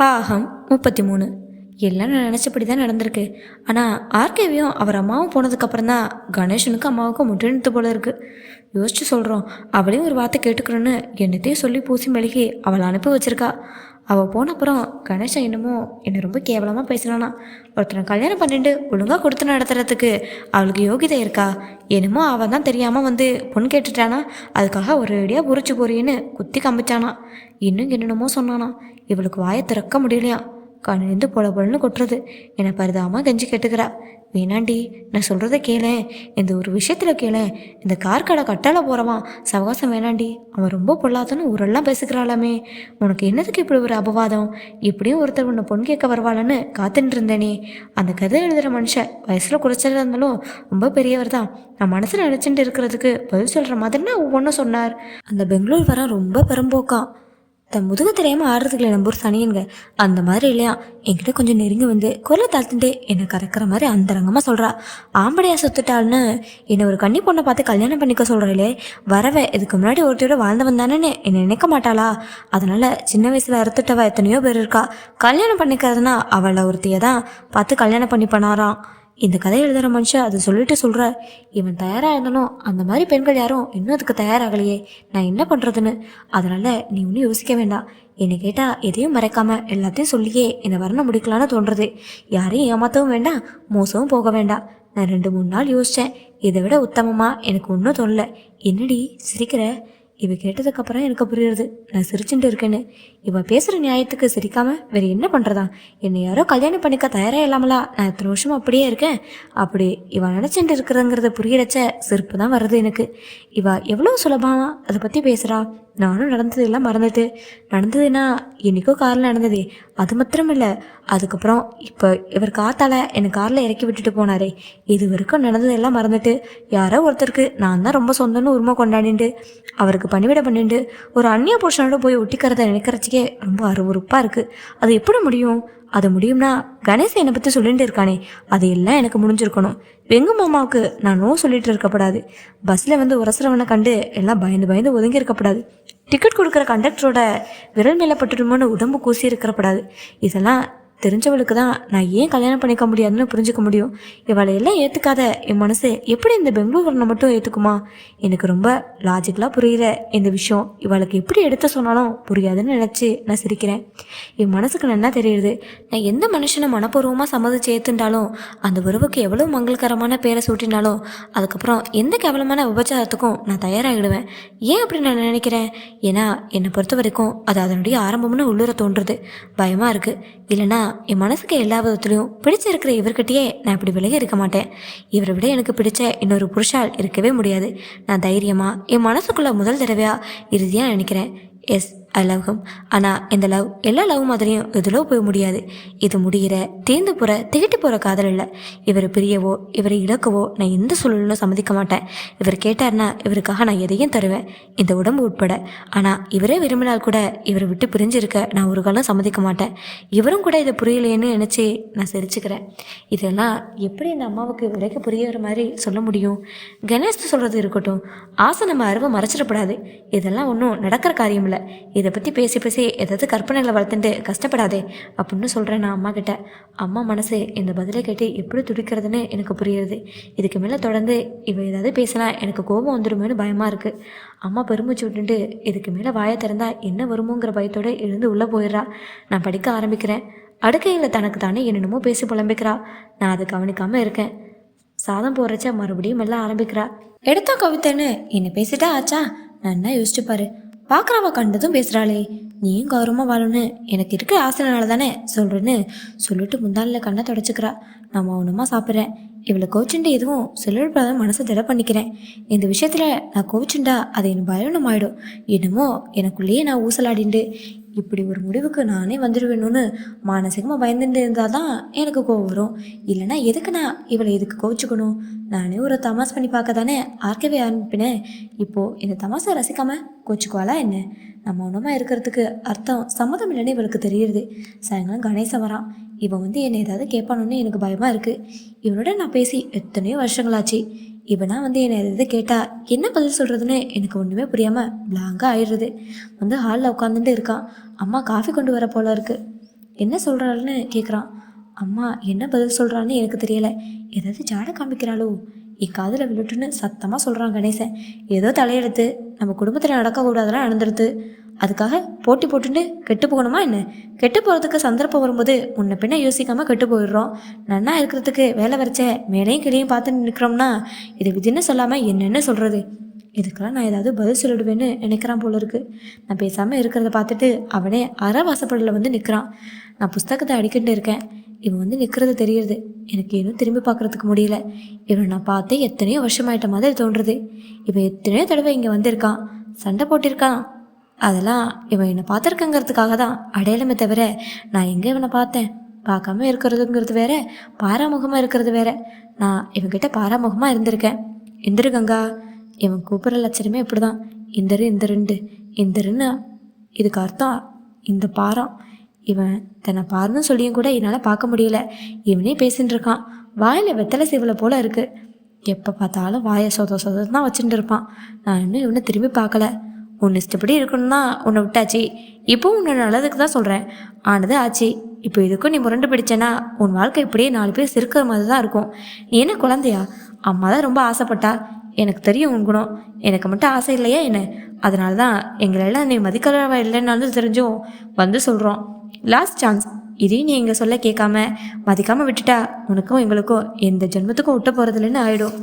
பாகம் முப்பத்தி மூணு எல்லாம் நான் நினச்சபடி தான் நடந்திருக்கு. ஆனால் ஆர்கேவியும் அவர் அம்மாவும் போனதுக்கப்புறம் தான் கணேசனுக்கும் அம்மாவுக்கும் முற்றினத்து போல இருக்கு. யோசிச்சு சொல்கிறோம் அவளையும் ஒரு வார்த்தை கேட்டுக்கிறோன்னு என்னத்தையும் சொல்லி பூசி மெழுகி அவளை அனுப்பி வச்சிருக்கா. அவள் போன அப்புறம் கணேஷன் என்னமோ என்னை ரொம்ப கேவலமாக பேசினானா ஒருத்தனை கல்யாணம் பண்ணிட்டு ஒழுங்காக கொடுத்து நடத்துறதுக்கு அவளுக்கு யோகிதை இருக்கா? என்னமோ அவன் தான் தெரியாமல் வந்து பொண்ணு கேட்டுட்டானா. அதுக்காக ஒரு அடியாக பொறிச்சு போறின்னு குத்தி கம்பிச்சானா. இன்னும் என்னென்னமோ சொன்னானா. இவளுக்கு வாயை திறக்க முடியலையா? கண்ணிருந்து பொல பொலன்னு கொட்டுறது. என்னை பரிதாமல் கெஞ்சி கேட்டுக்கிறா. வேணாண்டி நான் சொல்கிறத கேளேன் இந்த ஒரு விஷயத்தில் கேளேன் இந்த கார் கடை கட்டால போகிறவான் சவகாசம் வேணாண்டி. அவன் ரொம்ப பொல்லாதன்னு ஊரெல்லாம் பேசுகிறாளாமே உனக்கு என்னதுக்கு இப்படி ஒரு அபவாதம்? இப்படியும் ஒருத்தர் உன்னை பொன் கேட்க வருவாளன்னு காத்துட்டு இருந்தேனே. அந்த கதை எழுதுகிற மனுஷன் வயசில் குறைச்சதா இருந்தாலும் ரொம்ப பெரியவர் தான். நான் மனசில் நினச்சிட்டு இருக்கிறதுக்கு பதில் சொல்கிற மாதிரினா ஒவ்வொன்றும் சொன்னார். அந்த பெங்களூர் வர ரொம்ப பெரும்போக்கான் தன் முதுகு தெரியாமல் ஆடுறதுக்கு நம்பூர் சனியனுங்க அந்த மாதிரி இல்லையா? என்கிட்ட கொஞ்சம் நெருங்கி வந்து குரலை தாழ்த்துட்டு என்னை கறக்கிற மாதிரி அந்தரங்கமாக சொல்கிறா ஆம்படையா சுத்துட்டாள்னு என்னை ஒரு கன்னி பொண்ணை பார்த்து கல்யாணம் பண்ணிக்க சொல்கிறாளே வரவே இதுக்கு முன்னாடி ஒருத்தையோட வாழ்ந்து வந்தானேன்னு என்னை நினைக்க மாட்டாளா? அதனால் சின்ன வயசில் அறுத்துட்டவ எத்தனையோ பேர் இருக்கா. கல்யாணம் பண்ணிக்கிறதுனா அவளை ஒருத்தையை தான் பார்த்து கல்யாணம் பண்ணி பண்ணாராம் இந்த கதை எழுதுகிற மனுஷன் அதை சொல்லிட்டு சொல்கிறார் இவன் தயாராக இருந்தாலும் அந்த மாதிரி பெண்கள் யாரும் இன்னும் அதுக்கு தயாராகலையே. நான் என்ன பண்ணுறதுன்னு அதனால் நீ ஒன்றும் யோசிக்க வேண்டாம். என்னை கேட்டால் எதையும் மறைக்காமல் எல்லாத்தையும் சொல்லியே என்னை வரண முடிக்கலான்னு தோன்றுறது. யாரையும் ஏமாற்றவும் வேண்டாம் மோசமும் போக வேண்டாம். நான் ரெண்டு மூணு நாள் யோசித்தேன் இதை விட உத்தமமாக எனக்கு ஒன்றும் தோணல. என்னடி சிரிக்கிற? இவ கேட்டதுக்கப்புறம் எனக்கு புரியுறது. நான் சிரிச்சுட்டு இருக்கேன்னு. இவ பேசுகிற நியாயத்துக்கு சிரிக்காம வேற என்ன பண்ணுறதா என்னை யாரோ கல்யாணம் பண்ணிக்க தயாராக இல்லாமலா? நான் இத்தனை வருஷம் அப்படியே இருக்கேன். அப்படி இவ நினச்சிட்டு இருக்கிறங்கிறத புரியறச்ச சிரிப்பு தான் வருது எனக்கு. இவ எவ்வளோ சுலபமா அதை பற்றி பேசுகிறா நானும் நடந்தது எல்லாம் மறந்துட்டு நடந்ததுன்னா என்னைக்கோ காரில் நடந்ததே. அது மாத்திரம் இல்லை அதுக்கப்புறம் இப்போ இவர் காத்தால என்னை காரில் இறக்கி விட்டுட்டு போனாரே. இது வரைக்கும் நடந்ததெல்லாம் மறந்துட்டு யாரோ ஒருத்தருக்கு நான் தான் ரொம்ப சொந்தம்னு உரிமை கொண்டாடிண்டு அவருக்கு பணிவிட பண்ணிட்டு ஒரு அந்நிய புருஷனோட போய் ஒட்டிக்கிறத நினைக்கிறச்சிக்கே ரொம்ப அருவருப்பாக இருக்குது அது எப்படி முடியும்? அது முடியும்னா கணேஷ் என்னை பற்றி சொல்லிட்டு இருக்கானே அது எல்லாம் எனக்கு முடிஞ்சிருக்கணும். வெங்கு மாமாவுக்கு நான் நோ சொல்லிட்டு இருக்கக்கூடாது பஸ்ஸில் வந்து உரசுறவனை கண்டு எல்லாம் பயந்து பயந்து ஒதுங்கி இருக்கக்கூடாது டிக்கெட் கொடுக்குற கண்டக்டரோட விரல் மேலே பட்டுடுமோன்னு உடம்பு கூசி இருக்கப்படாது இதெல்லாம் தெரிஞ்சவளுக்கு தான் நான் ஏன் கல்யாணம் பண்ணிக்க முடியாதுன்னு புரிஞ்சுக்க முடியும்? இவளை எல்லாம் ஏற்றுக்காத என் மனசு எப்படி இந்த பெங்களூர் வரனை மட்டும் ஏற்றுக்குமா எனக்கு ரொம்ப லாஜிக்கலாக புரியுற இந்த விஷயம். இவளுக்கு எப்படி எடுத்து சொன்னாலும் புரியாதுன்னு நினச்சி நான் சிரிக்கிறேன். என் மனசுக்கு நல்லா தெரியுது. நான் எந்த மனுஷனை மனப்பூர்வமாக சம்மதிச்சு ஏற்றுண்டாலும் அந்த உறவுக்கு எவ்வளோ மங்களகரமான பேரை சூட்டினாலும் அதுக்கப்புறம் எந்த கேவலமான விபச்சாரத்துக்கும் நான் தயாராகிடுவேன். ஏன் அப்படி நான் நினைக்கிறேன்? ஏன்னா என்னை பொறுத்த வரைக்கும் அது அதனுடைய ஆரம்பம்னு உள்ளுற தோன்றுறது. பயமாக இருக்குது இல்லைனா என் மனசுக்கு எல்லா விதத்துலையும் பிடிச்சிருக்கிற இவர்கிட்டயே நான் இப்படி விலகி இருக்க மாட்டேன். இவரை விட எனக்கு பிடிச்ச இன்னொரு புருஷால் இருக்கவே முடியாது. நான் தைரியமாக என் மனசுக்குள்ளே முதல் தடவையாக இறுதியாக நினைக்கிறேன். எஸ். ஐ லவ் ஹம் ஆனால் இந்த லவ் எல்லா லவ் மாதிரியும் எதுலோ போய் முடியாது. இது முடிகிற தேர்ந்து போகிற திகட்டி போகிற காதல் இல்லை. இவரை பிரியவோ இவரை இழக்கவோ நான் எந்த சூழலும் சம்மதிக்க மாட்டேன். இவர் கேட்டார்னா இவருக்காக நான் எதையும் தருவேன். இந்த உடம்பு உட்பட. ஆனால் இவரே விரும்பினால் கூட இவரை விட்டு பிரிஞ்சிருக்க நான் ஒரு காலம் சம்மதிக்க மாட்டேன். இவரும் கூட இதை புரியலையேன்னு நினச்சி நான் சிரிச்சுக்கிறேன். இதெல்லாம் எப்படி இந்த அம்மாவுக்கு விலைக்கு புரியற மாதிரி சொல்ல முடியும்? கணேஷ் சொல்கிறது இருக்கட்டும். ஆசை நம்ம அருவை மறைச்சிடப்படாது. இதெல்லாம் ஒன்றும் நடக்கிற காரியம் இல்லை. இதை பற்றி பேசி பேசி ஏதாவது கற்பனைகளை வளர்த்துட்டு கஷ்டப்படாதே அப்படின்னு சொல்கிறேன் நான் அம்மா கிட்ட அம்மா மனசு இந்த பதிலை கேட்டு எப்படி துடிக்கிறதுன்னு எனக்கு புரியுது. இதுக்கு மேலே தொடர்ந்து இவ ஏதாவது பேசினா எனக்கு கோபம் வந்துடுமேனு பயமாக இருக்குது அம்மா பெருமிச்சு விட்டுட்டு இதுக்கு மேலே வாயை திறந்தா என்ன வருமோங்கிற பயத்தோடு எழுந்து உள்ளே போயிடுறா. நான் படிக்க ஆரம்பிக்கிறேன். அடுக்கையில் தனக்கு தானே என்னென்னமோ பேசி புலம்பிக்கிறா. நான் அதை கவனிக்காமல் இருக்கேன். சாதம் போடுறச்ச மறுபடியும் எல்லாம் ஆரம்பிக்கிறா. எடுத்தா கவிதைன்னு என்ன பேசிட்டா ஆச்சா? நான் என்ன யோசிச்சு பாரு. பார்க்குறவ கண்டதும் பேசுகிறாளே நீயும் கௌரவமாக வாழணும். எனக்கு இருக்கிற ஆசைனால தானே சொல்கிறேன்னு சொல்லிட்டு முந்தாளில் கண்ணை தொடச்சிக்கிறா. நான் மௌனமாக சாப்பிட்றேன். இவளை கோச்சுண்டு எதுவும் சொல்லப்படாத மனசை திட பண்ணிக்கிறேன். இந்த விஷயத்தில் நான் கோச்சுண்டா அது என் பயணம் ஆகிடும் என்னமோ எனக்குள்ளேயே நான் ஊசலாடிண்டு இப்படி ஒரு முடிவுக்கு நானே வந்துடுவேணும்னு மானசிகமாக பயந்துட்டு இருந்தால் தான் எனக்கு கோவம் வரும். இல்லைன்னா எதுக்கு நான் இவளை எதுக்கு கோவிச்சுக்கணும்? நானே ஒரு தமாஸ் பண்ணி பார்க்க தானே ஆர்க்கவே அனுப்பினேன். இப்போது இந்த தமாசை ரசிக்காமல் கோச்சுக்குவாளா என்ன? நம்ம மௌனமாக இருக்கிறதுக்கு அர்த்தம் சம்மதம் இல்லைன்னு இவளுக்கு தெரியுது. சாயங்காலம் கணேசன் வரான். இவன் வந்து என்னை ஏதாவது கேட்பானோன்னு எனக்கு பயமாக இருக்குது இவனோட நான் பேசி எத்தனையோ வருஷங்களாச்சு. இவனா வந்து என்னை எதாவது கேட்டால் என்ன பதில் சொல்கிறதுன்னு எனக்கு ஒன்றுமே புரியாமல் பிளாங்காக ஆயிடுறது. வந்து ஹாலில் உட்காந்துட்டு இருக்கான். அம்மா காஃபி கொண்டு வர போல இருக்கு. என்ன சொல்கிறாள்னு கேட்குறான் அம்மா என்ன பதில் சொல்கிறான்னு எனக்கு தெரியலை. ஏதாவது ஜாட காமிக்கிறாளோ? என் காதில் விழுட்டுன்னு சத்தமாக சொல்கிறான் கணேசன். ஏதோ தலையெடுத்து நம்ம குடும்பத்தில் நடக்கக்கூடாதெல்லாம் நடந்துடுது அதுக்காக போட்டி போட்டுட்டு கெட்டு போகணுமா என்ன? கெட்டு போகிறதுக்கு சந்தர்ப்பம் வரும்போது உன்னை பின்ன யோசிக்காமல் கெட்டு போயிடுறோம். நன்னா இருக்கிறதுக்கு வேலை வரைச்ச மேலையும் கீழையும் பார்த்து நிற்கிறோம்னா இது விதின்னு சொல்லாமல் என்னென்ன சொல்கிறது இதுக்கெல்லாம் நான் ஏதாவது பதில் சொல்லிடுவேன்னு நினைக்கிறான் போல இருக்கு. நான் பேசாமல் இருக்கிறத பார்த்துட்டு அவனே அறவாசப்படல வந்து நிற்கிறான் நான் புஸ்தகத்தை அடிக்கிட்டு இருக்கேன். இவன் வந்து நிற்கிறது தெரியுது. எனக்கு இன்னும் திரும்பி பார்க்கறதுக்கு முடியல. இவனை நான் பார்த்து எத்தனையோ வருஷமாயிட்ட மாதிரி தோன்றுறது இவன் எத்தனையோ தடவை இங்கே வந்திருக்கான். சண்டை போட்டிருக்கான். அதெல்லாம் இவன் என்னை பார்த்துருக்கங்கிறதுக்காக தான் அடையாளமே தவிர நான் எங்கே இவனை பார்த்தேன்? பார்க்காம இருக்கிறதுங்கிறது வேற பாராமுகமாக இருக்கிறது வேற. நான் இவங்கிட்ட பாராமுகமாக இருந்திருக்கேன். எந்திரு கங்கா. இவன் கூப்பிட்ற லட்சணமே இப்படி தான் இந்தரு இந்த ரெண்டு இந்தருன்னு இதுக்கு அர்த்தம் இந்த பாரம். இவன் தன்னை பாருன்னு சொல்லியும் கூட என்னால் பார்க்க முடியல. இவனே பேசின்னு இருக்கான். வாயில் வெத்தலை சீவலை போல இருக்குது எப்போ பார்த்தாலும் வாயை சொத சொதம் தான் வச்சுட்டு இருப்பான். நான் இன்னும் இவனை திரும்பி பார்க்கல. உன் இஷ்டப்படி இருக்கணும்னா உன்னை விட்டாச்சு. இப்போ உன்னை நல்லதுக்கு தான் சொல்கிறேன் ஆனது ஆச்சு. இப்போ இதுக்கும் நீ முரண்டு பிடிச்சேன்னா உன் வாழ்க்கை இப்படியே நாலு பேர் சிறுக்கிற மாதிரி தான் இருக்கும். நீ என்ன குழந்தையா? அம்மா தான் ரொம்ப ஆசைப்பட்டா. எனக்கு தெரியும் உன் குணம். எனக்கு மட்டும் ஆசை இல்லையா என்ன? அதனால தான் எங்களெல்லாம் நீ மதிக்கிறவ இல்லைன்னாலும் தெரிஞ்சும் வந்து சொல்கிறோம் லாஸ்ட் சான்ஸ் இதையும் நீ எங்கள் சொல்ல கேட்காம மதிக்காமல் விட்டுட்டா உனக்கும் எங்களுக்கும் எந்த ஜென்மத்துக்கும் விட்ட போகிறதில்லன்னு ஆகிடும்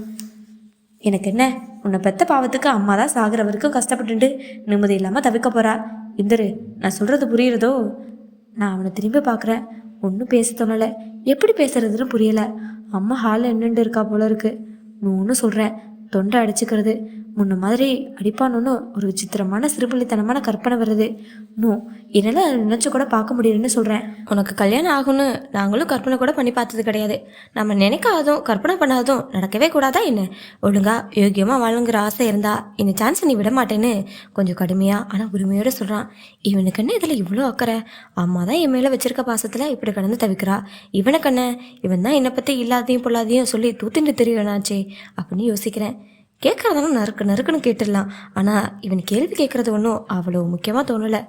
எனக்கு என்ன? உன்னை பெத்த பாவத்துக்கு அம்மா தான் சாகிற வரைக்கும் கஷ்டப்பட்டுட்டு நிம்மதி இல்லாமல் தவிக்க போறா. இந்தரு நான் சொல்கிறது புரியுறதோ? நான் அவனை திரும்பி பார்க்குறேன் ஒன்றும் பேச தோணலை. எப்படி பேசுறதுன்னு புரியலை. அம்மா ஹாலில் நின்றுட்டு இருக்கா போல இருக்கு. ஒன்றும் சொல்கிறேன் தொண்டை அடிச்சுக்கிறது. முன்ன மாதிரி அடிப்பானுன்னு ஒரு விசித்திரமான சிறுபள்ளித்தனமான கற்பனை வருது. நோ என்னால் அதை நினச்சி கூட பார்க்க முடியலன்னு சொல்கிறேன் உனக்கு கல்யாணம் ஆகும்னு நாங்களும் கற்பனை கூட பண்ணி பார்த்தது கிடையாது. நம்ம நினைக்காதும் கற்பனை பண்ணாதும் நடக்கவே கூடாதா என்ன? ஒழுங்கா யோக்கியமாக வாழுங்கிற ஆசை இருந்தால் இந்த சான்ஸை நீ விட மாட்டேன்னு கொஞ்சம் கடுமையாக ஆனால் உரிமையோடு சொல்கிறான் இவனுக்குன்னு இதில் இவ்வளோ அக்கறை? அம்மா தான் என் மேலே வச்சிருக்க பாசத்தில் இப்படி கடந்து தவிக்கிறா. இவனுக்கண்ண என்ன? இவன் தான் என்னை பற்றி இல்லாதையும் பொல்லாதையும் சொல்லி தூத்திட்டு தெரியவனாச்சே அப்படின்னு யோசிக்கிறேன். கேட்குறதெல்லாம் நறுக்கு நறுக்குன்னு கேட்டுடலாம். ஆனால் இவன் கேள்வி கேட்குறது ஒன்றும் அவ்வளோ முக்கியமாக தோணலை.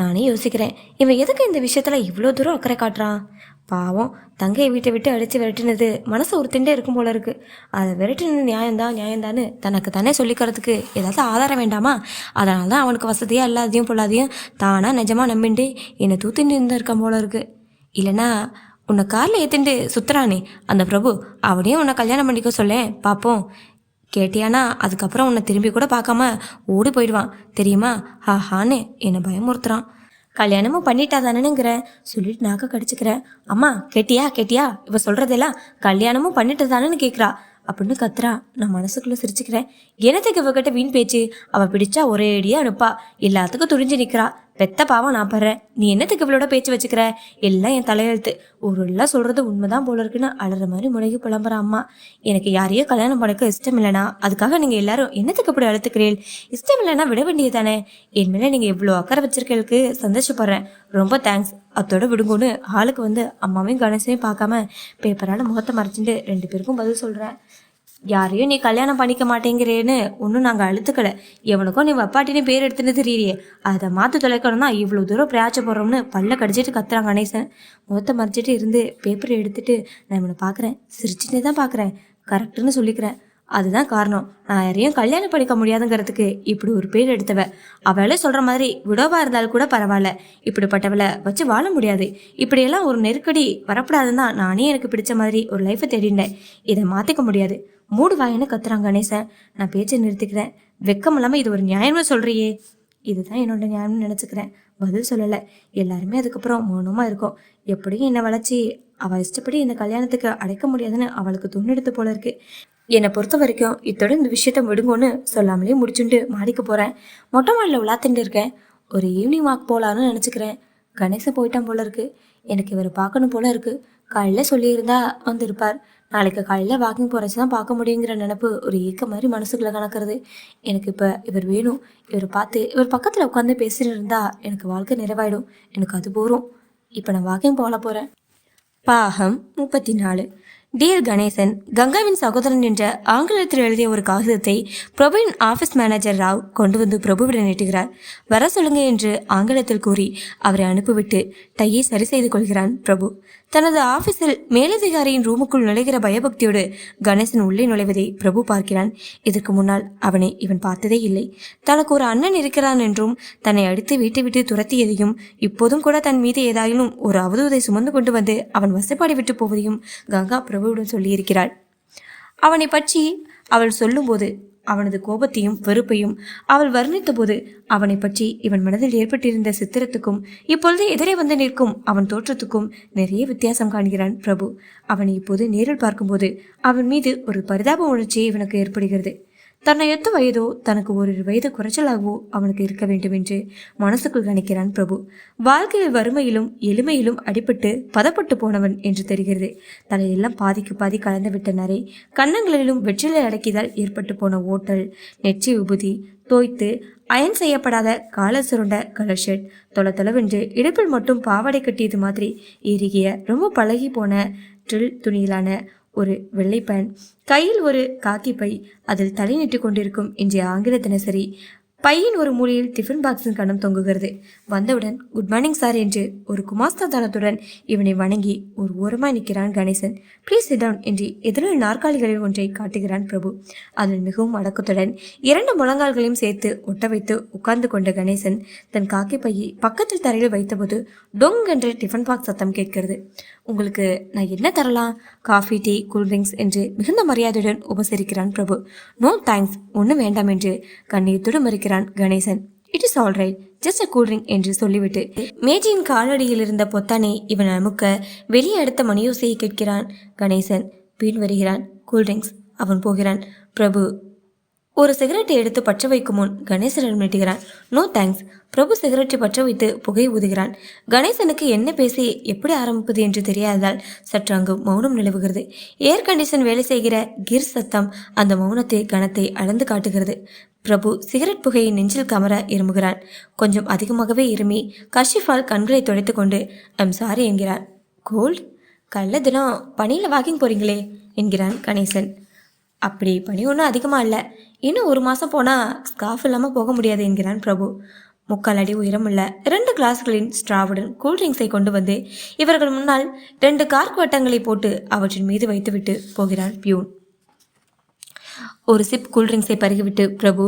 நானே யோசிக்கிறேன் இவன் எதுக்கு இந்த விஷயத்தில் இவ்வளோ தூரம் அக்கறை காட்டுறான்? பாவம் தங்கையை வீட்டை விட்டு அடித்து விரட்டினது மனசு திண்டே இருக்கும் போல இருக்கு. அதை விரட்டினது நியாயம்தான் நியாயம்தான்னு தனக்கு தானே சொல்லிக்கிறதுக்கு ஏதாவது ஆதாரம் வேண்டாமா? அதனால தான் அவனுக்கு வசதியாக இல்லாதையும் பொல்லாதையும் தானாக நிஜமாக நம்பிண்டு என்னை தூத்தின்னு இருந்திருக்கேன் போல இருக்கு. இல்லைன்னா உன்னை காரில் ஏற்றிண்டு சுத்துறானே. அந்த பிரபு அவனையும் உன்னை கல்யாணம் பண்ணிக்க சொல்லேன். பார்ப்போம் கேட்டியானா அதுக்கப்புறம் உன்னை திரும்பி கூட பார்க்காம ஓடி போயிடுவான். தெரியுமா? ஹாஹான்னு என்னை பயமுறுத்துறான். கல்யாணமும் பண்ணிட்டா தானேங்கிற. சொல்லிட்டு நாக்க கடிச்சுக்கிறேன் அம்மா கேட்டியா கேட்டியா? இவ சொல்றதெல்லாம் கல்யாணமும் பண்ணிட்டு தானேன்னு கேட்குறா அப்படின்னு கத்துறா. நான் மனசுக்குள்ள சிரிச்சுக்கிறேன். எனத்துக்கு இவகிட்ட வீண் பேச்சு? அவ பிடிச்சா ஒரே அடியா அனுப்பா எல்லாத்துக்கும் துணிஞ்சு நிக்கிறா. பெத்த பாவம் நான் படுறேன். நீ என்னத்துக்கு இவளோட பேச்சு வச்சுக்கிற? எல்லாம் என் தலையெழுத்து. ஒரு எல்லாம் சொல்றது உண்மைதான் போல இருக்குன்னு அழற மாதிரி முழகி புலம்புற அம்மா. எனக்கு யாரையோ கல்யாணம் பண்ணக்க இஷ்டம் இல்லைனா அதுக்காக நீங்க எல்லாரும் என்னத்துக்கு இப்படி அழுத்துக்கிறீள்? இஷ்டம் இல்லைன்னா விட வேண்டியதானே என் மேல நீங்க இவ்வளோ அக்கறை வச்சிருக்கிறதுக்கு சந்தோஷப்படுறேன். ரொம்ப தேங்க்ஸ் அத்தோட விடுங்கன்னு ஆளுக்கு வந்து அம்மாவையும் கணேசையும் பார்க்காம பேப்பரால் முகத்தை மறைச்சிட்டு ரெண்டு பேருக்கும் பதில் சொல்கிறேன் யாரையும் நீ கல்யாணம் பண்ணிக்க மாட்டேங்கிறேன்னு ஒன்றும் நாங்கள் அழுத்துக்கல. எவனுக்கும் நீ வப்பாட்டின்னு பேர் எடுத்துன்னு தெரியலையே அதை மாற்ற தொலைக்கணும் தான் இவ்வளோ தூரம் பிரயாச்ச போடுறோம்னு பல்ல கடிச்சிட்டு கத்துறான் கணேசன். முகத்தை மறைச்சிட்டு இருந்து பேப்பரை எடுத்துட்டு நான் இவனை பார்க்குறேன். சிரிச்சுட்டே தான் பார்க்குறேன். கரெக்டுன்னு சொல்லிக்கிறேன். அதுதான் காரணம். நான் யாரையும் கல்யாணம் பண்ணிக்க முடியாதுங்கிறதுக்கு இப்படி ஒரு பேர் எடுத்தவ. அவளே சொல்ற மாதிரி விடோவா இருந்தாலும் கூட பரவாயில்ல. இப்படிப்பட்டவளை வச்சு வாழ முடியாது. இப்படியெல்லாம் ஒரு நெருக்கடி வரப்படாதுன்னு தான் நானே எனக்கு பிடிச்ச மாதிரி ஒரு லைஃப்பை தேடினேன் இதை மாற்றிக்க முடியாது. மூடு வாயின்னு கத்துறான் கணேசன்? நான் பேச்சை நிறுத்திக்கிறேன். வெக்கம் இல்லாமல் இது ஒரு நியாயம்னு சொல்றியே. இதுதான் என்னோட நியாயம்னு நினச்சிக்கிறேன். பதில் சொல்லலை. எல்லாருமே அதுக்கப்புறம் மௌனமாக இருக்கும். எப்படியும் என்னை வளர்ச்சி அவள் இஷ்டப்படி இந்த கல்யாணத்துக்கு அடைக்க முடியாதுன்னு அவளுக்கு துண்ணெடுத்து போல இருக்கு. என்னை பொறுத்த வரைக்கும் இத்தோட இந்த விஷயத்த விடுங்கன்னு சொல்லாமலே முடிச்சுட்டு மாடிக்கு போகிறேன் மொட்டை மாடியில் விளாத்துட்டு இருக்கேன். ஒரு ஈவினிங் வாக் போகலான்னு நினச்சிக்கிறேன். கணேசன் போயிட்டான் போல இருக்குது எனக்கு இவரை பார்க்கணும் போல இருக்குது காலையில் சொல்லியிருந்தா வந்திருப்பார். நாளைக்கு காலையில் வாக்கிங் போகிறச்சு தான் பார்க்க முடியுங்கிற நினப்பு ஒரு ஏக்க மாதிரி மனசுக்குள்ளே கணக்கிறது எனக்கு இப்போ இவர் வேணும். இவர் பார்த்து இவர் பக்கத்தில் உட்காந்து பேசிட்டு இருந்தா எனக்கு வாழ்க்கை நிறைவாயிடும். எனக்கு அது போகிறோம் இப்போ நான் வாக்கிங் போகல போகிறேன் பாகம் முப்பத்தி நாலு. டியர் கணேசன் கங்காவின் சகோதரன் என்ற ஆங்கிலத்தில் எழுதிய ஒரு காகிதத்தை பிரபுவின் ஆபீஸ் மேனேஜர் ராவ் கொண்டு வந்து பிரபுவிடம் நீட்டுகிறார். வர சொல்லுங்க என்று ஆங்கிலத்தில் கூறி அவரை அனுப்பிவிட்டு டையை சரி செய்து கொள்கிறான் பிரபு. தனது ஆபீஸில் மேலதிகாரியின் ரூமுக்குள் நுழைகிற பயபக்தியோடு கணேசன் உள்ளே நுழைவதை பிரபு பார்க்கிறான். இதற்கு முன்னால் அவனை இவன் பார்த்ததே இல்லை. தனக்கு ஒரு அண்ணன் இருக்கிறான் என்றும் தன்னை அடித்து வீட்டை விட்டு துரத்தியதையும் இப்போதும் கூட தன் மீது ஏதாயினும் ஒரு அவதூதை சுமந்து கொண்டு வந்து அவன் வசப்பாடி விட்டு போவதையும் கங்கா பிரபுவிடம் சொல்லியிருக்கிறாள். அவனை பற்றி அவள் சொல்லும்போது அவனது கோபத்தையும் வெறுப்பையும் அவள் வர்ணித்தபோது அவனை பற்றி இவன் மனதில் ஏற்பட்டிருந்த சித்திரத்துக்கும் இப்பொழுது எதிரே வந்து நிற்கும் அவன் தோற்றத்துக்கும் நிறைய வித்தியாசம் காண்கிறான் பிரபு. அவனை இப்போது நேரில் பார்க்கும்போது அவன் மீது ஒரு பரிதாப உணர்ச்சி இவனுக்கு ஏற்படுகிறது. தன்னை எத்த வயதோ தனக்கு ஒரு வயது குறைச்சலாகவோ அவனுக்கு இருக்க வேண்டும் என்று மனசுக்குள் நினைக்கிறான் பிரபு. வாழ்க்கையில் வறுமையிலும் எளிமையிலும் அடிபட்டு பதப்பட்டு போனவன் என்று தெரிகிறது. தலையெல்லாம் பாதிக்கு பாதி கலந்து விட்ட நரை கன்னங்களிலும் வெற்றிலை அடக்கியதால் ஏற்பட்டு போன ஓட்டல் நெற்றி உபுதி தோய்த்து அயன் செய்யப்படாத கால சுருண்ட கலர் ஷர்ட் தொலை தொலைவென்று இடுப்பில் மட்டும் பாவாடை கட்டியது மாதிரி இறுகிய ரொம்ப பழகி போன ட்ரில் துணியிலான ஒரு வெள்ளை பேன் கையில் ஒரு காக்கி பை அதில் தலையிட்டு கொண்டிருக்கும் இன்றைய ஆங்கில தினசரி. பையின் ஒரு மூலையில் டிஃபன் பாக்ஸின் கணம் தொங்குகிறது. வந்தவுடன் குட் மார்னிங் சார் என்று ஒரு குமாஸ்தா தனத்துடன் இவனை வணங்கி ஒரு ஓரமாய் நிற்கிறான் கணேசன். ப்ளீஸ் டவுன் என்று எதிரில் நாற்காலிகளில் ஒன்றை காட்டுகிறான் பிரபு. அதில் மிகவும் அடக்கத்துடன் இரண்டு முழங்கால்களையும் சேர்த்து ஒட்ட வைத்து உட்கார்ந்து கொண்ட கணேசன் தன் காக்கி பையை பக்கத்தில் தரையில் வைத்தபோது டொங் என்று டிஃபன் பாக்ஸ் சத்தம் கேட்கிறது. உங்களுக்கு நான் என்ன தரலாம்? காஃபி டீ கூல்ட்ரிங்க்ஸ் என்று மிகுந்த மரியாதையுடன் உபசரிக்கிறான் பிரபு. No thanks. ஒன்றும் வேண்டாம் என்று கண்ணீர் மறுக்கிறான் Ganesan. It is all right just a cool drink என்று சொல்லிவிட்டு மேஜையின் காலடியில் இருந்த பொத்தானை இவன் அமுக்க வெளியே அடுத்த மணியோசையை கேட்கிறான். கணேசன் பின் வருகிறான் கூல்ட்ரிங்க்ஸ் அவன் போகிறான். பிரபு ஒரு சிகரெட்டை எடுத்து பற்ற வைக்கும் முன் கணேசனிடம் நீட்டுகிறான் நோ தேங்க்ஸ். பிரபு சிகரெட்டை பற்ற வைத்து புகை ஊதுகிறான். கணேசனுக்கு என்ன பேசி எப்படி ஆரம்பிப்பது என்று தெரியாததால் சற்று அங்கு மௌனம் நிலவுகிறது. ஏர் கண்டிஷன் வேலை செய்கிற கிர் சத்தம் அந்த மௌனத்தை கணத்தை அளந்து காட்டுகிறது. பிரபு சிகரெட் புகையை நெஞ்சில் கமர இருமுகிறான். கொஞ்சம் அதிகமாகவே இருமி கஷிஃபால் கண்களை துடைத்து கொண்டு ஐம் சாரி என்கிறான் கோல்ட்? கள்ள தினம் பனியில் வாக்கிங் போறீங்களே என்கிறான் கணேசன். அப்படி பனி ஒன்றும் அதிகமாக இல்லை. இன்னும் ஒரு மாதம் போனால் ஸ்காஃப் இல்லாமல் போக முடியாது என்கிறான் பிரபு. முக்கால் அடி உயரமுள்ள இரண்டு கிளாஸ்களின் ஸ்ட்ராவுடன் கூல்ட்ரிங்க்ஸை கொண்டு வந்து இவர்கள் முன்னால் ரெண்டு கார்க் வட்டங்களை போட்டு அவற்றின் மீது வைத்துவிட்டு போகிறான் பியூன். ஒரு சிப் கூல்ட்ரிங்க்ஸை பருகிவிட்டு பிரபு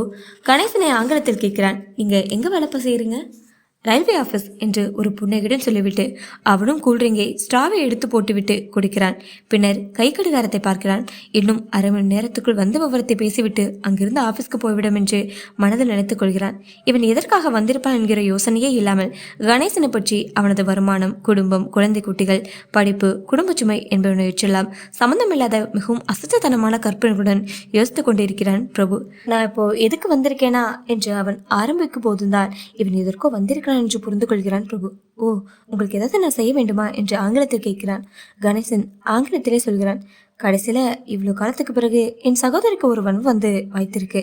கணேசனை ஆங்கிலத்தில் கேட்கிறான் நீங்கள் எங்கே வேலை செய்கிறீங்க ரயில்வே ஆஃபீஸ் என்று ஒரு புன்னகையுடன் சொல்லிவிட்டு அவனும் கூல்ட்ரிங்கை ஸ்ட்ராவை எடுத்து போட்டுவிட்டு குடிக்கிறான். பின்னர் கை கடிகாரத்தை பார்க்கிறான். இன்னும் அரை மணி நேரத்துக்குள் வந்த விவரத்தை பேசிவிட்டு அங்கிருந்து ஆஃபீஸ்க்கு போய்விடும் என்று மனதில் நினைத்துக் கொள்கிறான். இவன் எதற்காக வந்திருப்பான் என்கிற யோசனையே இல்லாமல் கணேசனை பற்றி அவனது வருமானம் குடும்பம் குழந்தை குட்டிகள் படிப்பு குடும்ப சுமை என்பவற்றையெல்லாம் சம்பந்தமில்லாத மிகவும் அசத்தனமான கற்பனைகளுடன் யோசித்துக் கொண்டிருக்கிறான் பிரபு. நான் இப்போ எதுக்கு வந்திருக்கேனா? என்று அவன் ஆரம்பிக்கும் போதுதான் இவன் எதற்கோ வந்திருக்கிறான் என்று புரிந்து கொள்கிறான் பிரபு. ஓ உங்களுக்கு ஏதாவது நான் செய்ய வேண்டுமா? என்று ஆங்கிலத்தில் கேட்கிறான். கணேசன் ஆங்கிலத்திலே சொல்கிறான் கடைசியில் இவ்வளோ காலத்துக்கு பிறகு என் சகோதரிக்கு ஒரு வன்பு வந்து வைத்திருக்கு.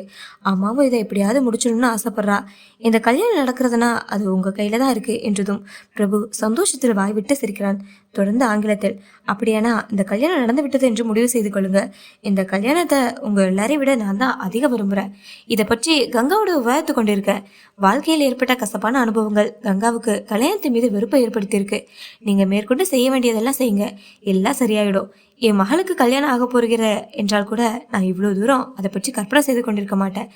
அம்மாவும் இதை எப்படியாவது முடிச்சிடணும்னு ஆசைப்பட்றா. இந்த கல்யாணம் நடக்கிறதுனா அது உங்கள் கையில் தான் இருக்குது என்றதும் பிரபு சந்தோஷத்தில் வாய்விட்டு சிரிக்கிறான். தொடர்ந்து ஆங்கிலத்தில் அப்படியானா இந்த கல்யாணம் நடந்து விட்டது என்று முடிவு செய்து கொள்ளுங்க. இந்த கல்யாணத்தை உங்கள் எல்லாரையும் விட நான் தான் அதிக விரும்புகிறேன் இதை பற்றி கங்காவோட விவாதித்து கொண்டிருக்கேன். வாழ்க்கையில் ஏற்பட்ட கசப்பான அனுபவங்கள் கங்காவுக்கு கல்யாணத்தின் மீது வெறுப்பை ஏற்படுத்தியிருக்கு. நீங்கள் மேற்கொண்டு செய்ய வேண்டியதெல்லாம் செய்யுங்க. எல்லாம் சரியாயிடும். என் மகளுக்கு கல்யாணம் ஆக போகிற என்றால் கூட நான் இவ்வளோ தூரம் அதை பற்றி கற்பனை செய்து கொண்டிருக்க மாட்டேன்.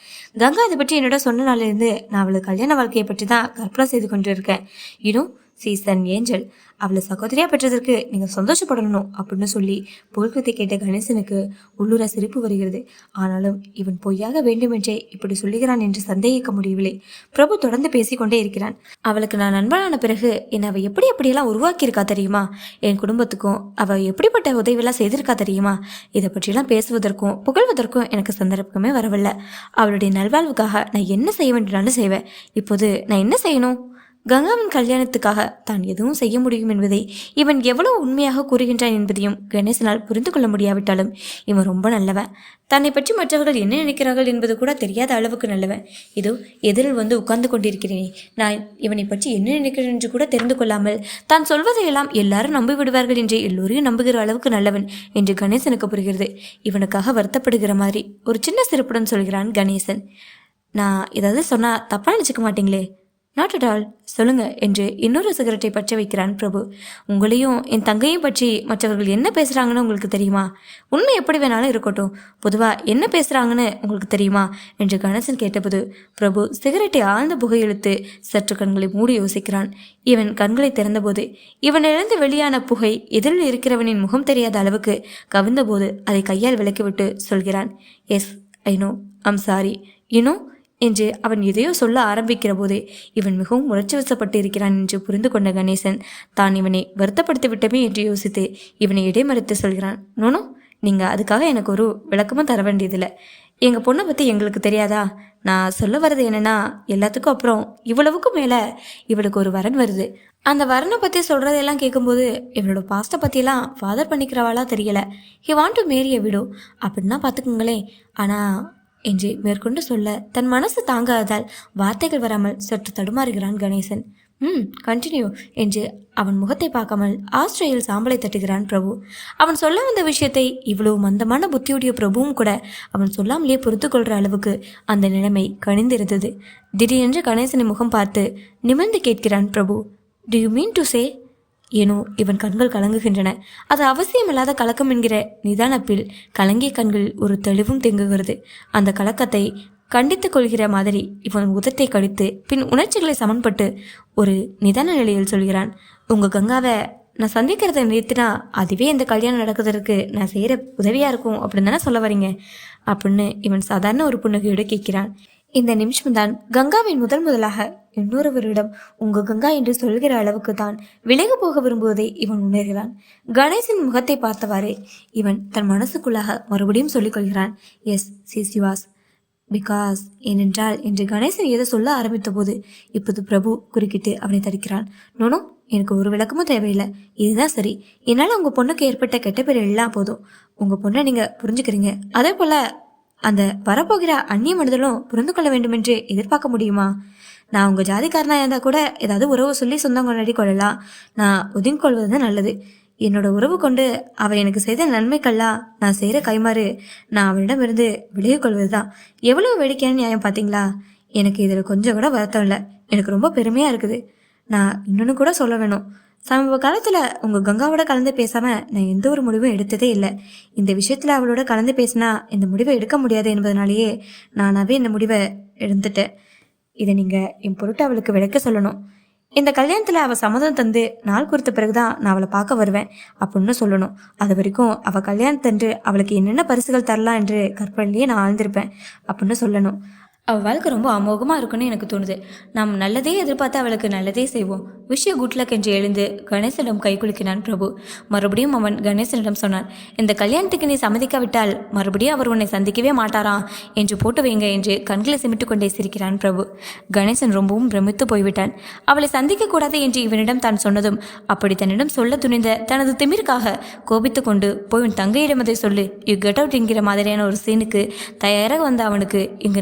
கங்கா அதை பற்றி என்னோட சொன்ன நாளிலிருந்து நான் அவளுக்கு கல்யாண வாழ்க்கையை பற்றி தான் கற்பனை செய்து கொண்டிருக்கேன். இன்னும் சீசன் ஏஞ்சல் அவளை சகோதரியாக பெற்றதற்கு நீங்கள் சந்தோஷப்படணும் அப்படின்னு சொல்லி புகழ்கத்தை கேட்ட கணேசனுக்கு உள்ளூர சிரிப்பு வருகிறது. ஆனாலும் இவன் பொய்யாக வேண்டுமென்றே இப்படி சொல்லுகிறான் என்று சந்தேகிக்க முடியவில்லை. பிரபு தொடர்ந்து பேசிக்கொண்டே இருக்கிறான். அவளுக்கு நான் நண்பனான பிறகு என்னை அவள் எப்படி எப்படியெல்லாம் உருவாக்கியிருக்கா தெரியுமா? என் குடும்பத்துக்கும் அவள் எப்படிப்பட்ட உதவியெல்லாம் செய்திருக்கா தெரியுமா? இதை பற்றியெல்லாம் பேசுவதற்கும் புகழ்வதற்கும் எனக்கு சந்தர்ப்பமே வரவில்லை. அவளுடைய நல்வாழ்வுக்காக நான் என்ன செய்ய வேண்டியனாலும் செய்வேன்? இப்போது நான் என்ன செய்யணும்? கங்காவின் கல்யாணத்துக்காக தான் எதுவும் செய்ய முடியும் என்பதை இவன் எவ்வளவு உண்மையாக கூறுகின்றான் என்பதையும் கணேசனால் புரிந்து கொள்ள முடியாவிட்டாலும் இவன் ரொம்ப நல்லவன். தன்னை பற்றி மற்றவர்கள் என்ன நினைக்கிறார்கள் என்பது கூட தெரியாத அளவுக்கு நல்லவன். இதோ எதிரில் வந்து உட்கார்ந்து கொண்டிருக்கிறேனே. நான் இவனை பற்றி என்ன நினைக்கிறேன் என்று கூட தெரிந்து கொள்ளாமல் தான் சொல்வதையெல்லாம் எல்லாரும் நம்பி விடுவார்கள் என்று எல்லோரையும் நம்புகிற அளவுக்கு நல்லவன் என்று கணேசனுக்கு புரிகிறது. இவனுக்காக வருத்தப்படுகிற மாதிரி ஒரு சின்ன சிறப்புடன் சொல்கிறான் கணேசன். நான் ஏதாவது சொன்னால் தப்பாக நினச்சிக்க மாட்டீங்களே? நாட் அட் ஆல் சொல்லுங்க என்று இன்னொரு சிகரெட்டை பற்ற வைக்கிறான் பிரபு. உங்களையும் என் தங்கையும் பற்றி மற்றவர்கள் என்ன பேசுகிறாங்கன்னு உங்களுக்கு தெரியுமா? உண்மை எப்படி வேணாலும் இருக்கட்டும். பொதுவாக என்ன பேசுகிறாங்கன்னு உங்களுக்கு தெரியுமா? என்று கணேசன் கேட்டபோது பிரபு சிகரெட்டை ஆழ்ந்த புகையிழுத்து சற்று கண்களை மூடி யோசிக்கிறான். இவன் கண்களை திறந்தபோது இவனிலிருந்து வெளியான புகை எதிரில் இருக்கிறவனின் முகம் தெரியாத அளவுக்கு கவிழ்ந்தபோது அதை கையால் விலக்கிவிட்டு சொல்கிறான். Yes I know I'm sorry you know என்று அவன் எதையோ சொல்ல ஆரம்பிக்கிற போதே இவன் மிகவும் உணர்ச்சி வசப்பட்டு இருக்கிறான் என்று புரிந்து கொண்ட கணேசன் தான் இவனை வருத்தப்படுத்தி விட்டமே என்று யோசித்து இவனை இடைமறித்து சொல்கிறான் நோனோ நீங்கள் அதுக்காக எனக்கு ஒரு விளக்கமும் தர வேண்டியதில்லை. எங்கள் பொண்ணை பற்றி எங்களுக்கு தெரியாதா? நான் சொல்ல வர்றது என்னென்னா எல்லாத்துக்கும் அப்புறம் இவ்வளவுக்கும் மேலே இவளுக்கு ஒரு வரன் வருது. அந்த வரனை பற்றி சொல்கிறதெல்லாம் கேட்கும்போது இவளோட பாஸ்ட்டை பற்றியெல்லாம் ஃபாதர் பண்ணிக்கிறவாளா தெரியல. ஹி வாண்ட் டு மேரிய விடும் அப்படின்னா பார்த்துக்குங்களேன் ஆனால் என்று மேற்கொண்டு சொல்ல தன் மனசு தாங்காததால் வார்த்தைகள் வராமல் சற்று தடுமாறுகிறான் கணேசன். ம் கண்டினியூ என்று அவன் முகத்தை பார்க்காமல் ஆஸ்திரேலியில் சாம்பலை தட்டுகிறான் பிரபு. அவன் சொல்ல வந்த விஷயத்தை இவ்வளவு மந்தமான புத்தியுடைய பிரபுவும் கூட அவன் சொல்லாமலேயே பொறுத்து கொள்கிற அளவுக்கு அந்த நிலைமை கணிந்திருந்தது திடீரென்று கணேசனை முகம் பார்த்து நிமிர்ந்து கேட்கிறான் Prabhu. Do you mean to say ஏனோ இவன் கண்கள் கலங்குகின்றன. அது அவசியமில்லாத கலக்கம் என்கிற நிதானப்பில் கலங்கிய கண்கள் ஒரு தெளிவும் தெங்குகிறது. அந்த கலக்கத்தை கண்டித்துக் கொள்கிற மாதிரி இவன் உதத்தை கடித்து பின் உணர்ச்சிகளை சமன்பட்டு ஒரு நிதான நிலையில் சொல்கிறான் உங்கள் கங்காவை நான் சந்திக்கிறத நிறுத்தினா அதுவே இந்த கல்யாணம் நடக்கிறதுக்கு நான் செய்கிற உதவியாக இருக்கும் அப்படின்னு தானே சொல்ல வரீங்க? அப்படின்னு இவன் சாதாரண ஒரு புன்னகையோடு கேட்கிறான். இந்த நிமிஷம்தான் கங்காவின் முதல் முதலாக இன்னொருவரிடம் உங்க கங்கா என்று சொல்கிற அளவுக்கு தான் விலகு போக விரும்புவதை இவன் உணர்கிறான். கணேசன் முகத்தை பார்த்தவாறே இவன் தன் மனசுக்குள்ளாக மறுபடியும் சொல்லிக் கொள்கிறான் எஸ் சி சிவாஸ் பிகாஸ் ஏனென்றால் என்று கணேசன் ஏதோ சொல்ல ஆரம்பித்த போது இப்போது பிரபு குறுக்கிட்டு அவனை தடுக்கிறான். நோனோ எனக்கு ஒரு விளக்கமும் தேவையில்லை. இதுதான் சரி. என்னால் உங்கள் பொண்ணுக்கு ஏற்பட்ட கெட்ட பேர் எல்லாம் போதும். உங்கள் பொண்ணை நீங்கள் புரிஞ்சுக்கிறீங்க. அதே போல் அந்த வரப்போகிற அந்நிய மனிதர்களும் புரிந்து கொள்ள வேண்டும் என்று எதிர்பார்க்க முடியுமா? நான் உங்கள் ஜாதிக்காரனா இருந்தால் கூட ஏதாவது உறவு சொல்லி சொந்தம் கொண்டாடி கொள்ளலாம். நான் ஒதுங்கி கொள்வது தான் நல்லது. என்னோட உறவு கொண்டு அவள் எனக்கு செய்த நன்மைக்கெல்லாம் நான் செய்கிற கைமாறு நான் அவளிடமிருந்து விலகிக் கொள்வது தான் எவ்வளோ வேடிக்கையான நியாயம் பார்த்தீங்களா எனக்கு இதில் கொஞ்சம் கூட வருத்தம் இல்லை. எனக்கு ரொம்ப பெருமையாக இருக்குது. நான் இன்னொன்று கூட சொல்ல வேணும். சமீப காலத்தில் உங்கள் கங்காவோட கலந்து பேசாமல் நான் எந்த ஒரு முடிவும் எடுத்ததே இல்லை. இந்த விஷயத்தில் அவளோட கலந்து பேசினா இந்த முடிவை எடுக்க முடியாது என்பதனாலேயே நானாகவே இந்த முடிவை எடுத்துட்டேன் இதை நீங்கள் என் பொருட்டு அவளுக்கு விளக்க சொல்லணும். இந்த கல்யாணத்தில் அவள் சம்மதம் தந்து நாள் குறித்த பிறகு தான் நான் அவளை பார்க்க வருவேன் அப்படின்னு சொல்லணும். அது வரைக்கும் அவள் கல்யாணத்தன்று அவளுக்கு என்னென்ன பரிசுகள் தரலாம் என்று கற்பனையிலேயே நான் ஆழ்ந்திருப்பேன் அப்படின்னு சொல்லணும். அவள் வாழ்க்கை ரொம்ப அமோகமாக இருக்குன்னு எனக்கு தோணுது. நாம் நல்லதே எதிர்பார்த்து அவளுக்கு நல்லதே செய்வோம். விஷய குட்லக் என்று எழுந்து கணேசனிடம் கை குலுக்கினான் பிரபு. மறுபடியும் அவன் கணேசனிடம் சொன்னான் இந்த கல்யாணத்துக்கு நீ சம்மதிக்காவிட்டால் மறுபடியும் அவர் உன்னை சந்திக்கவே மாட்டாராம் என்று போட்டு வைங்க என்று கண்களை சிமிட்டு கொண்டே சிரிக்கிறான் பிரபு. கணேசன் ரொம்பவும் பிரமித்து போய்விட்டான். அவளை சந்திக்கக்கூடாது என்று இவனிடம் தான் சொன்னதும் அப்படி தன்னிடம் சொல்ல துணிந்த தனது திமிருக்காக கோபித்து கொண்டு போய் உன் தங்கையிடம் அதை சொல்லு. யூ கெட் அவுட் என்கிற மாதிரியான ஒரு சீனுக்கு தயாராக வந்த அவனுக்கு இங்கு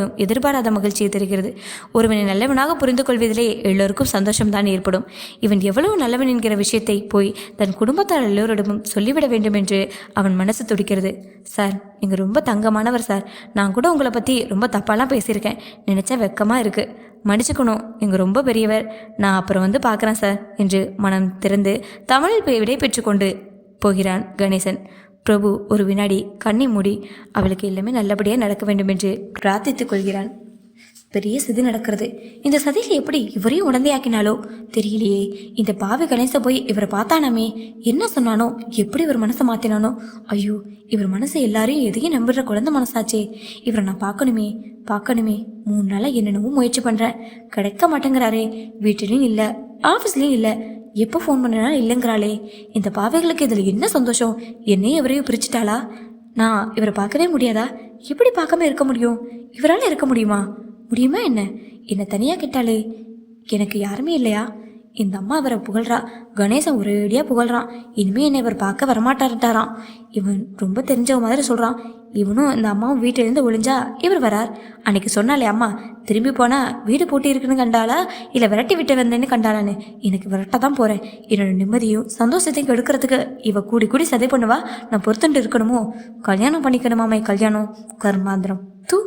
மிகவும் எதிர்பாராத மகிழ்ச்சியை தருகிறது. ஒருவனை நல்லவனாக புரிந்து கொள்வதிலே எல்லோருக்கும் சந்தோஷம்தான் ஏற்படும். இவன் எவ்வளவு நல்லவன் என்கிற விஷயத்தை போய் தன் குடும்பத்தார் எல்லோரிடமும் சொல்லிவிட வேண்டும் என்று அவன் மனசு துடிக்கிறது. சார் நீங்கள் ரொம்ப தங்கமானவர் சார். நான் கூட உங்களை பற்றி ரொம்ப தப்பாலாம் பேசியிருக்கேன். நினச்சா வெக்கமாக இருக்குது மன்னிச்சுக்கணும். நீங்கள் ரொம்ப பெரியவர். நான் அப்புறம் வந்து பார்க்குறேன் சார் என்று மனம் திறந்து தமிழில் விடை பெற்றுக்கொண்டு போகிறான் கணேசன். பிரபு ஒரு வினாடி கண்ணை மூடி அவளுக்கு எல்லாமே நல்லபடியாக நடக்க வேண்டும் என்று பிரார்த்தித்துக் கொள்கிறான். பெரிய சதி நடக்கிறது. இந்த சதியில் எப்படி இவரையும் உடந்தையாக்கினாலோ? தெரியலையே. இந்த பாவி கணேச போய் இவரை பார்த்தானாமே. என்ன சொன்னானோ? எப்படி இவர் மனசை மாற்றினானோ ஐயோ இவர் மனசு எல்லாரையும் எதையும் நம்புற குழந்தை மனசாச்சே. இவரை நான் பார்க்கணுமே பார்க்கணுமே. மூணு நாளாக என்னென்னவும் முயற்சி பண்ணுறேன் கிடைக்க மாட்டேங்கிறாரே. வீட்டிலையும் இல்லை ஆஃபீஸ்லேயும் இல்லை. எப்போ ஃபோன் பண்ணனாலும் இல்லைங்கிறாளே. இந்த பாவைகளுக்கு இதில் என்ன சந்தோஷம்? என்னையும் இவரையும் பிரிச்சுட்டாளா? நான் இவரை பார்க்கவே முடியாதா? எப்படி பார்க்காம இருக்க முடியும்? இவரால் இருக்க முடியுமா? முடியுமா என்ன? என்னை தனியாக கேட்டாலே எனக்கு யாருமே இல்லையா? இந்த அம்மா இவரை புகழ்றா. கணேசன் ஒரேடியாக புகழ்றான். இனிமே என்னை இவர் பார்க்க வரமாட்டாருட்டாராம் இவன் ரொம்ப தெரிஞ்ச மாதிரி சொல்கிறான் இவனும் இந்த அம்மாவும் வீட்டிலேருந்து ஒளிஞ்சா இவர் வரார். அன்னைக்கு சொன்னாலே அம்மா திரும்பி போனால் வீடு போட்டி இருக்குன்னு கண்டாளா? இல்லை விரட்டி விட்டு வந்தேன்னு கண்டாளான்னு? எனக்கு விரட்ட தான் போகிறேன் என்னோட நிம்மதியும் சந்தோஷத்தையும் கெடுக்கிறதுக்கு இவ கூடி கூடி சதை பண்ணுவா. நான் பொறுத்துட்டு இருக்கணுமோ? கல்யாணம் பண்ணிக்கணுமாமே கல்யாணம்? கர்மாந்திரம். தூ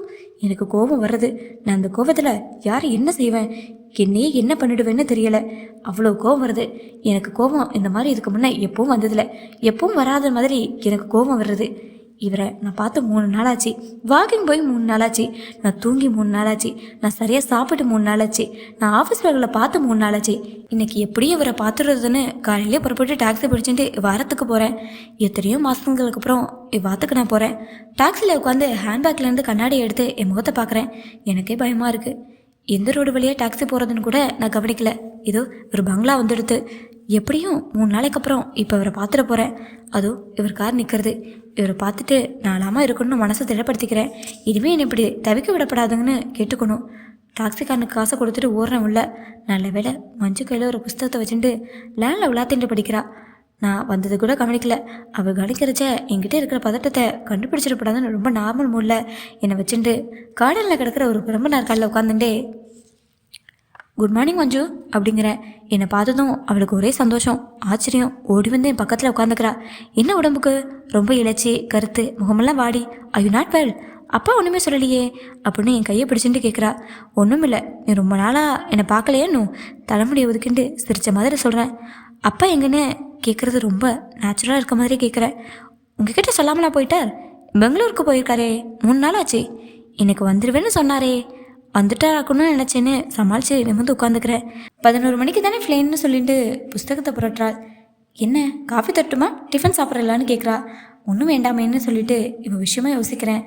எனக்கு கோபம் வர்றது. நான் அந்த கோபத்தில் யார் என்ன செய்வேன்? என்னையே என்ன பண்ணிடுவேன்னு தெரியலை. அவ்வளோ கோபம் வருது. எனக்கு கோபம் இந்த மாதிரி இதுக்கு முன்னே எப்பவும் வந்ததில்லை. எப்பவும் வராத மாதிரி எனக்கு கோபம் வர்றது. இவரை நான் பார்த்து மூணு நாளாச்சு. வாக்கிங் போய் மூணு நாளாச்சு. நான் தூங்கி மூணு நாளாச்சு. நான் சரியாக சாப்பிட்டு மூணு நாளாச்சு. நான் ஆஃபீஸ் வேலைகளை பார்த்து மூணு நாளாச்சு. இன்னைக்கு எப்படியும் இவரை பார்த்துடுறதுன்னு காலையிலே புறப்பட்டு டாக்ஸி பிடிச்சிட்டு வாரத்துக்கு போகிறேன் எத்தனையோ மாதங்களுக்கு அப்புறம் வாரத்துக்கு நான் போகிறேன் டாக்ஸியில் உட்காந்து ஹேண்ட்பேக்லேருந்து கண்ணாடி எடுத்து என் முகத்தை பார்க்குறேன். எனக்கே பயமாக இருக்குது எந்த ரோடு வழியாக டாக்ஸி போகிறதுன்னு கூட நான் கவனிக்கல. இதோ ஒரு பங்களா வந்துடுது எப்படியும் மூணு நாளைக்கு அப்புறம் இப்போ இவரை பார்த்துட போகிறேன் அதோ இவர் கார் நிற்கிறது இவரை பார்த்துட்டு நாளாமல் இருக்கணும்னு மனசை திடப்படுத்திக்கிறேன். இனிமேல் என்னை இப்படி தவிக்க விடப்படாதுங்கன்னு கேட்டுக்கணும். டாக்ஸிக்காரனுக்கு காசை கொடுத்துட்டு ஓடுறேன் உள்ள. நல்ல வேலை மஞ்சு கையில் ஒரு புஸ்தகத்தை வச்சுட்டு லேண்டில் விளாத்தின்ட்டு படிக்கிறா. நான் வந்தது கூட கவனிக்கல. அவள் கவனிக்கிறச்ச என்கிட்ட இருக்கிற பதட்டத்தை கண்டுபிடிச்சிடப்படாதுன்னு ரொம்ப நார்மல் மூடில் என்னை வச்சுட்டு கார்டனில் கிடக்கிற ஒரு பிரம்ம நாற்காலில் உட்காந்துட்டே குட் மார்னிங் மஞ்சு அப்படிங்கிறேன் என்னை பார்த்ததும் அவளுக்கு ஒரே சந்தோஷம். ஆச்சரியம். ஓடி வந்து என் பக்கத்தில் உட்காந்துக்கிறா என்ன உடம்புக்கு? ரொம்ப இழைச்சி கருத்து. முகமெல்லாம் வாடி. ஐ யூ நாட் வெல் அப்பா ஒன்றுமே சொல்லலையே அப்படின்னு என் கையை பிடிச்சிட்டு கேட்குறா ஒன்றும் இல்லை. நீ ரொம்ப நாளாக என்னை பார்க்கலையேன்னு தலைமுடியை ஒதுக்கிண்டு சிரித்த மாதிரி சொல்கிறேன் அப்பா எங்கன்னு கேட்குறது ரொம்ப நேச்சுரலாக இருக்க மாதிரி கேட்குறேன் உங்ககிட்ட சொல்லாமலா போயிட்டார்? பெங்களூருக்கு போயிருக்காரே. மூணு நாள் ஆச்சு. இன்னைக்கு வந்துடுவேன்னு சொன்னாரே. வந்துட்டாராக்கணும்னு நினச்சேன்னு சமாளிச்சு வந்து உட்காந்துக்கிறேன் பதினோரு மணிக்கு தானே ஃப்ளைன்னு சொல்லிட்டு புஸ்தகத்தை புரட்டுறாள். என்ன காஃபி தட்டுமா? டிஃபன் சாப்பிட்றலான்னு கேட்குறா ஒன்றும் வேண்டாமேன்னு சொல்லிட்டு இவ விஷயமா யோசிக்கிறேன்.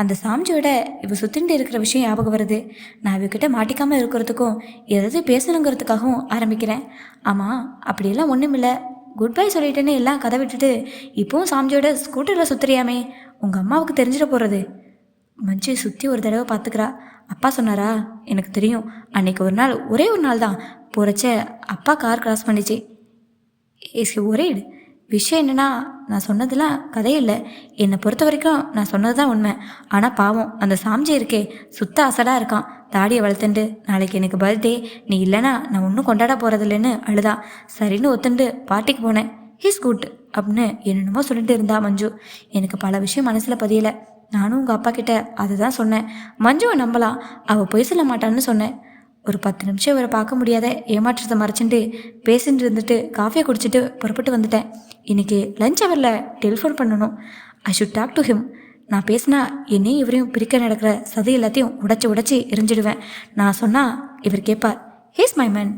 அந்த சாமிஜியோட இவ சுத்திண்டு இருக்கிற விஷயம் ஞாபகம் வருது. நான் இவகிட்ட மாட்டிக்காமல் இருக்கிறதுக்கும் ஏதாவது பேசணுங்கிறதுக்காகவும் ஆரம்பிக்கிறேன். ஆமாம் அப்படியெல்லாம் ஒன்றும் இல்லை. குட் பை சொல்லிட்டேன்னு எல்லாம் கதை விட்டுட்டு இப்போவும் சாமிஜியோட ஸ்கூட்டரில் சுத்துறியாமே. உங்கள் அம்மாவுக்கு தெரிஞ்சிட போகிறது மஞ்சு சுற்றி ஒரு தடவை பார்த்துக்கிறா. அப்பா சொன்னாரா? எனக்கு தெரியும். அன்னைக்கு ஒரு நாள் ஒரே ஒரு நாள் தான். போகிறச்ச அப்பா கார் கிராஸ் பண்ணிச்சு. இஸ் ஒரே விஷயம் என்னென்னா நான் சொன்னதெல்லாம் கதையில்லை. இல்லை என்னை பொறுத்த வரைக்கும் நான் சொன்னது தான் உண்மை. ஆனால் பாவம் அந்த சாம்ஜி இருக்கே சுத்த அசடாக இருக்கான். தாடியை வளர்த்துண்டு நாளைக்கு எனக்கு பர்த்டே நீ இல்லைன்னா நான் ஒன்றும் கொண்டாட போகிறதில்லன்னு அழுதா. சரின்னு ஒத்துண்டு பார்ட்டிக்கு போனேன். ஹீஸ் குட் அப்படின்னு என்னென்னமோ சொல்லிட்டு இருந்தா மஞ்சு. எனக்கு பல விஷயம் மனசில் பதியலை. நானும் உங்கள் அப்பா கிட்ட அதுதான் சொன்னேன். மஞ்சுவை நம்பலாம். அவள் பொய் சொல்ல மாட்டான்னு சொன்னேன். ஒரு பத்து நிமிஷம் இவரை பார்க்க முடியாத ஏமாற்றத்தை மறைச்சிட்டு பேசிட்டு இருந்துட்டு காஃபியை குடிச்சிட்டு புறப்பட்டு வந்துட்டேன். இன்னைக்கு லஞ்ச் ஹவரில் டெலிஃபோன் பண்ணணும். I should talk to him நான் பேசினா என்னையும் இவரையும் பிரிக்க நடக்கிற சதி எல்லாத்தையும் உடைச்சி உடைச்சி எரிஞ்சிடுவேன். நான் சொன்னால் இவர் கேட்பார். He's my man